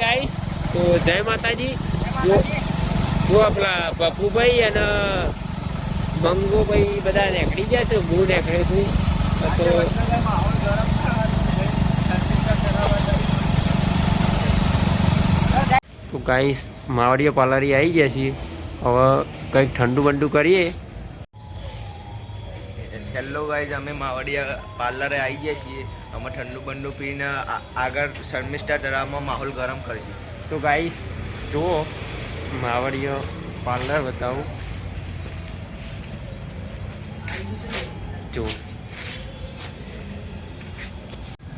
Guys તો જય માતાજી. જો આપણા પપ્પુભાઈ અને મંગુભાઈ બધા નીકળી ગયા છે. હું નીકળ્યો છું. તો તો ગાઈસ માવડીઓ પાર્લરી આવી ગયા છીએ. હવે કંઈક ઠંડુ બંડુ કરીએ. હેલો ગાઈઝ અમે માવડિયા પાર્લરે આવી ગયા છીએ. અમે ઠંડુ બંડુ પીને આગળ શર્મિષ્ઠા ડરામાં માહોલ ગરમ કરીશું તો ગાઈસ જુઓ માવડીઓ પાર્લર બતાવું. જો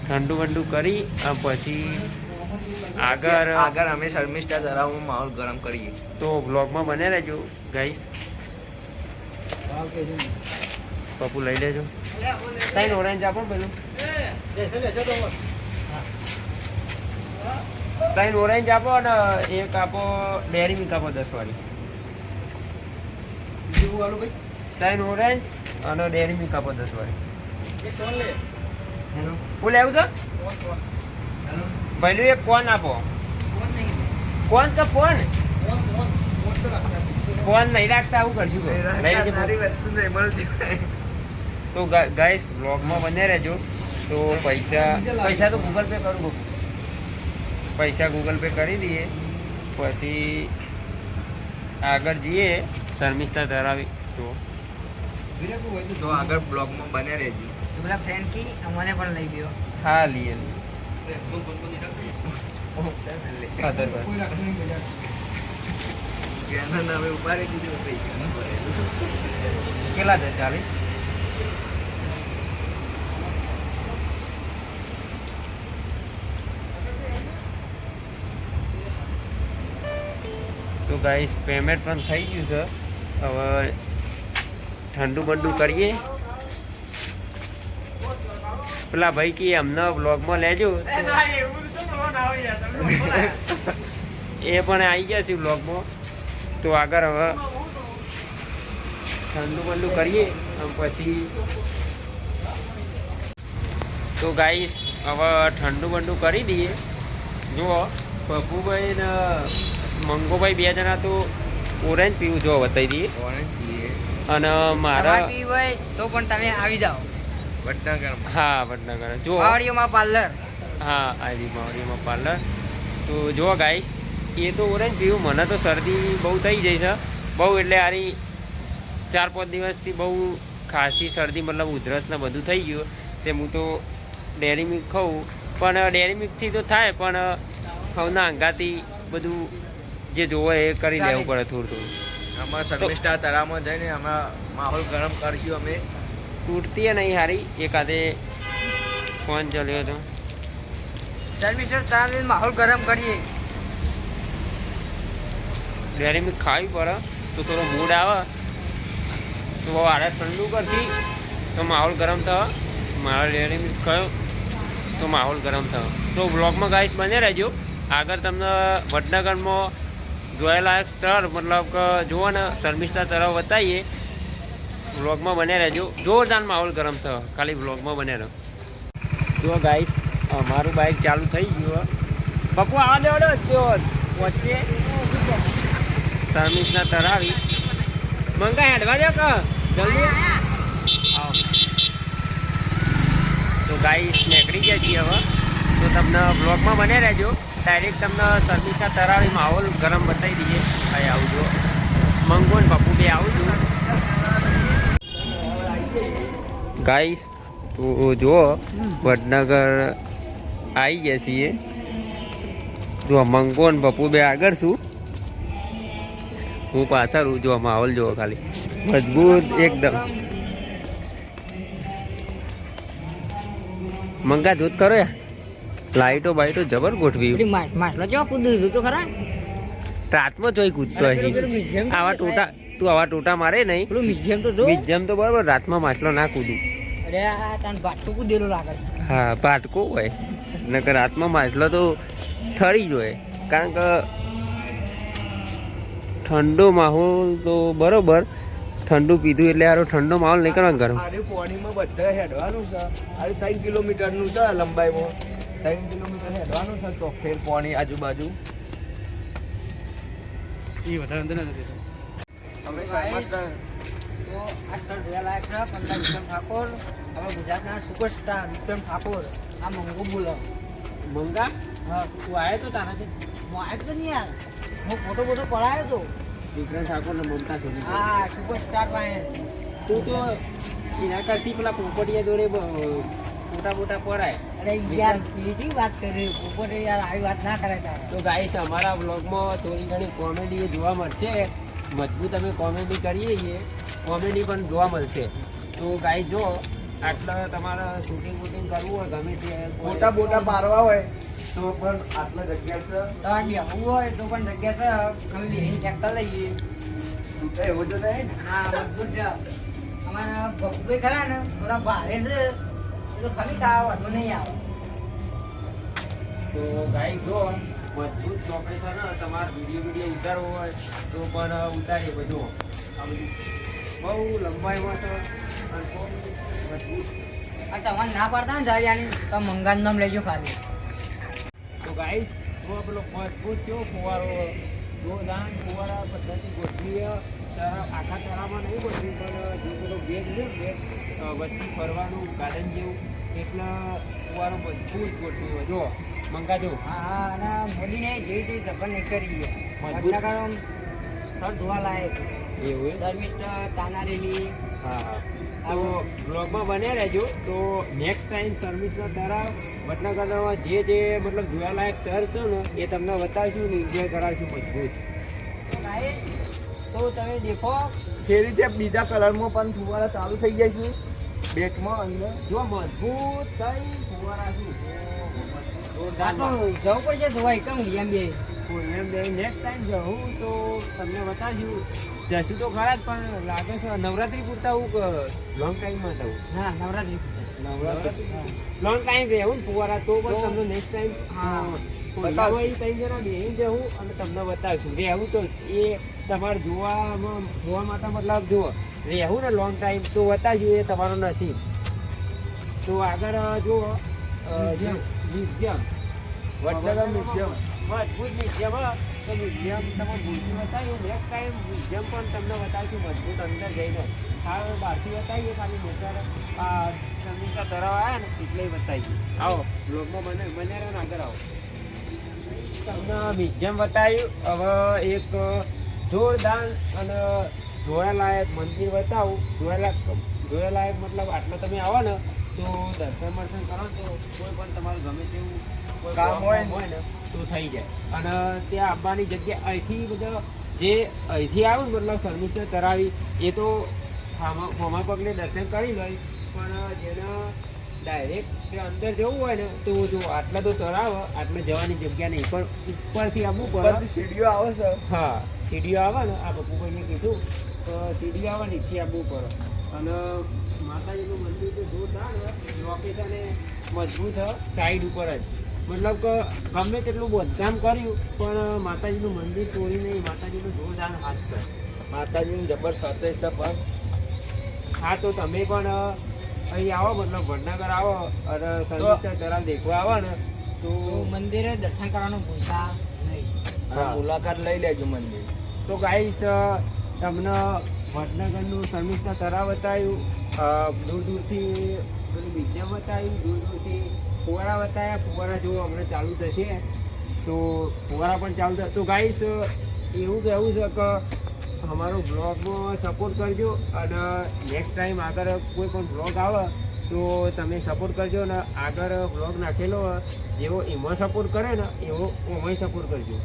ઠંડુ બંડુ કરી પછી આગળ આગળ અમે શર્મિષ્ઠા તળાવમાં માહોલ ગરમ કરીએ. તો બ્લોગમાં બને રહેજો ગાઈસ પપ્પુ લઈ લેજો. ત્રણ ઓરેન્જ આપો પેલું. ત્રણ ઓરેન્જ આપો અને એક આપો ડેરી મિલ્ક આપો દસ વાળી. ત્રણ ઓરેન્જ અને ડેરી મિલ્ક આપો દસ વાળી. હું લેવું છે? પહેલું એક કોન આપો. કોણ તો કોણ કોણ નહીં રાખતા આવું કરશું. તો. વસ્તુ નહીં ફોન. તો ગાઈસ બ્લોગમાં બને રહેજો. તો પૈસા પૈસા તો ગૂગલ પે કરું પૈસા ગૂગલ પે કરી દઈએ. પછી આગળ જઈએ. શર્મિષ્ઠા ધરાવી. તો. તો આગળ બ્લોગમાં બને રહેજો. પેલા ફ્રેન્ડ કી? અમને પણ લઈ ગયો હા લઈએ કેટલા છે? ચાલીસ? તો ગાઈસ પેમેન્ટ પણ થઈ ગયું છે. હવે ઠંડુ બંડુ કરીએ. પેલા ભાઈ કે અમને બ્લોગમાં લેજો. એ પણ આવી ગયા છે બ્લોગમાં તો આગળ હવે ઠંડુ બંડુ કરીએ પછી તો ગાઈસ હવે ઠંડુ બંડુ કરી દઈએ. જુઓ પપ્પુભાઈ ને મંગોભાઈ બે જણા તો ઓરેન્જ પીવું જો બતાવી દઈએ ઓરેન્જ પીએ. અને મારા પીવું હોય તો પણ તમે આવી જાઓ. વડનગર હા વડનગર. જો માવડીઓમાં પાર્લર હા આવી માવડીઓમાં પાર્લર તો જો ગાઈસ એ તો ઓરેન્જ પીવું મને તો શરદી બહુ થઈ જાય છે. બહુ એટલે આરી ચાર પાંચ દિવસથી બહુ ખાંસી શરદી મતલબ ઉધરસ ને બધું થઈ ગયું. તે હું તો ડેરી મિલ્ક ખાઉં. પણ ડેરી મિલ્કથી તો થાય પણ હવના અંગાથી બધું જે જોવે એ કરી લેવું પડે થોડું થોડું. આમાં શર્મિષ્ઠા તળાવમાં જઈને અમે માહોલ ગરમ કર્યું અમે. તૂટતી નહીં હારી. એકાદે ફોન ચલ્યો હતો સર્વિસર તળાવ માહોલ ગરમ કરીએ. ડેરી મિલ્ક ખાવી પડે. તો થોડો મૂડ આવે. તો આરે ઠંડુ કરતી. તો માહોલ ગરમ થયો મારો ડેરી મિલ્ક ખાયો. તો માહોલ ગરમ થયો તો બ્લોગમાં ગાઈસ બને રહેજો. આગળ તમને વડનગરમાં જોયેલા સ્થળ મતલબ કે જુઓ ને, શર્મિષ્ઠા તરફ બતાવીએ. બ્લોગમાં બને રહેજો. જોરદાર માહોલ ગરમ થયો. ખાલી બ્લોગમાં બને રહો. જો ગાઈસ અમારું બાઇક ચાલુ થઈ ગયું. પપ્પુ આવા દેવડો જો, વચ્ચે. શર્મિષ્ઠા તરાવી. મંગા, હેડવા દે, કે. જલ્દી. તો ગાઈસ નીકળી ગયા છીએ હવે તો તમને બ્લોગમાં બને રહેજો. ડાયરેક્ટ તમને શર્મિષ્ઠા તરાવી માહોલ ગરમ બતાવી દઈએ. ભાઈ આવજો. મંગો ને બાપુ બે આવજો. ગાઈસ તો જુઓ, વડનગર આવી ગયા છીએ. જો મંગો ને પપ્પુ બે આગળ છું. હું પાછળ જો, માહોલ જુઓ ખાલી. મજબૂત એકદમ. મંગા દૂધ કરો યાર. લાઈટો બાઈટો જબર ગોઠવી. પેલી જો કૂદું તો ખરા? રાતમાં જોઈ કૂદતો આવા ટોટા તું આવા ટોટા મારે નહીં. પેલું મ્યુઝિયમ તો જો. જેમ તો બરાબર રાતમાં માછલો ના કૂદું. હા ભાટકો હોય. નકર રાતમાં માછલો તો ઠરી જ હોય. કારણ કે ઠંડો માહોલ તો બરોબર. ઠંડુ પીધું એટલે આરો ઠંડો માહોલ નહીં કરવાનો ગરમ પાણીમાં બધા હેડવાનું છે. કિલોમીટરનું છે લંબાઈમાં. ત્રણ કિલોમીટર હેડવાનું છે તો ફેર પોણી આજુબાજુ. એ વધારે અંદર નથી અમે તો આ સ્થળ જોયા લાયક છે પંદર વિક્રમ ઠાકોર. આપણા ગુજરાતના સુપરસ્ટાર વિક્રમ ઠાકોર આ મંગો બોલો મંગા? હા તું આવ્યો તો તારાથી હું આવ્યો તો નહીં યાર. હું ફોટો ફોટો પડાયો તો. વિક્રમ ઠાકોર ને મમતા સુધી હા સુપરસ્ટાર પાસે તું તો એના કરતી પેલા પોપટિયા જોડે મોટા મોટા પડાય અરે યાર બીજી વાત કરી? ઉપર યાર આવી વાત ના કરાય તારે. તો ગાઈસ અમારા બ્લોગમાં થોડી ઘણી કોમેડી જોવા મળશે. મજબૂત અમે કોમેડી કરીએ છીએ. કોમેડી પણ જોવા મળશે. તો ગાઈ જો આટલા તમારે શૂટિંગ વૂટિંગ કરવું હોય ગમે તે મોટા મોટા મારવા હોય તો પણ આટલા જગ્યા છે. તમારે બેહવું હોય તો પણ જગ્યા છે. અમે બેહીને ચેક કરી લઈએ. એવું તો નહીં હા મજબૂત છે. અમારા ભગભાઈ ખરા ને થોડા ભારે છે. તો ખાલી કા વાંધો નહીં આવે. તો ગાય જો મજબૂત ને તમારે વીડિયો વીડિયો ઉતારવો હોય તો પણ ઉતારીએ બધું આ બધું બહુ લંબાઈમાં છે અને બહુ મજબૂત આ તમારે ના પાડતા ને જાજાની તો મંગાનું નામ લેજો ખાલી. તો ગાઈ જો પેલો મજબૂત છે ફુવારો. જો દાન ફુવારા પદ્ધતિ ગોઠવી તારા આખા તળાવમાં નહીં બધું પણ જે પેલો બેગ છે બેગ વચ્ચે ફરવાનું ગાર્ડન જેવું એટલે મજબૂત ગોઠવ્યો જો મંગા જો હા હા અને મોદીને જે રીતે સફર નહીં કરી મજબૂત. વડનગર સ્થળ જોવા લાયક. એવું સર્વિસ તાનારેલી હા હા. તો બ્લોગમાં બન્યા રહેજો. તો નેક્સ્ટ ટાઈમ સર્વિસના તારા વડનગરમાં જે જે મતલબ જોવાલાયક તર છે ને એ તમને બતાવશું ને એન્જોય કરાવશું મજબૂત. તો તમે દેખો. જે રીતે બીજા કલરમાં પણ ફુવારા ચાલુ થઈ જાય છે. બેટમાં અંદર. જો મજબૂત થઈ ફુવારા છું. જવું પડશે ધોવાઈ કેમ એમ બે. નેક્સ્ટ ટાઈમ જવું તો તમને બતાવશું. જશું તો ખરા જ પણ લાગે છે નવરાત્રી પૂરતા હું લોંગ ટાઈમમાં જવું? હા નવરાત્રી નવરાત્રી? લોંગ ટાઈમ રહેવું ને ફુવારા તો પણ તમને નેક્સ્ટ ટાઈમ હા. તમને બતાવશું. રહેવું તો એ તમારે જોવામાં જોવા માટે મતલબ જુઓ રહેવું ને લોંગ ટાઈમ તો બતાવજો એ તમારો નસીબ. તો આગળ જુઓ. મ્યુઝિયમ વડનગર મ્યુઝિયમ મજબૂત મ્યુઝિયમ તો મ્યુઝિયમ તમે ભૂલથી બતાવ્યું. નેક્સ્ટ ટાઈમ મ્યુઝિયમ પણ તમને બતાવીશું મજબૂત અંદર જઈને. હા બહારથી બતાવીએ ખાલી મોટા આ સંગીતા ધરાવ આવ્યા ને એટલે બતાવીએ. આવો બ્લોગમાં બને રહો આગળ આવો. તમને મ્યુઝિયમ બતાવ્યું. હવે એક જોરદાર અને જોવાલાયક મંદિર બતાવું. જોવાલાયક જોવાલાયક મતલબ આટલા તમે આવો ને તો દર્શન વર્શન કરો તો કોઈ પણ તમારું ગમે તેવું કોઈ કામ હોય ને. તો થઈ જાય. અને ત્યાં આવવાની જગ્યા અહીંથી બધા જે અહીંથી આવ્યું મતલબ સર્વિસને તરાવી એ તો ખોમા પગલે દર્શન કરી લઈ. પણ જેને ડાયરેક્ટ અંદર જવું હોય ને તો જો આટલા તો તરાવ આટલે જવાની જગ્યા નહીં. પણ ઉપરથી આવવું પડે સીડીઓ આવે છે. હા સીડીઓ આવે ને આ બપુભાઈએ કીધું તો સીડીઓ આવે નીચે આવવું પડે અને માતાજીનું મંદિર તો જોરદાર લોકેશન મજબૂત સાઈડ ઉપર જ. મતલબ કે ગમે તેટલું બાંધકામ કર્યું પણ માતાજીનું મંદિર તોડી નહીં માતાજીનું જોરદાર હાથ છે. માતાજીનું જબર સાથે છે પણ. હા તો તમે પણ અહીં આવો મતલબ વડનગર આવો અને સંગીતા તરા દેખવા આવો ને તો મંદિરે દર્શન કરવાનું ભૂલતા નહીં. હા. મુલાકાત લઈ લેજો મંદિર. તો ગાઈસ તમને વડનગરનું શર્મિષ્ઠા તળાવ બતાવ્યું દૂર દૂરથી બધું મ્યુઝિયમ બતાવ્યું દૂર દૂરથી ફુવારા બતાવ્યા ફુવારા જો હમણાં ચાલુ થશે તો ફુવારા પણ ચાલુ થશે. તો ગાઈસ એવું કહેવું છે કે અમારો બ્લોગમાં સપોર્ટ કરજો અને નેક્સ્ટ ટાઈમ આગળ કોઈ પણ બ્લોગ આવે તો તમે સપોર્ટ કરજો ને આગળ બ્લોગ નાખેલો જેવો એમાં સપોર્ટ કરે ને એવો એમાંય સપોર્ટ કરજો.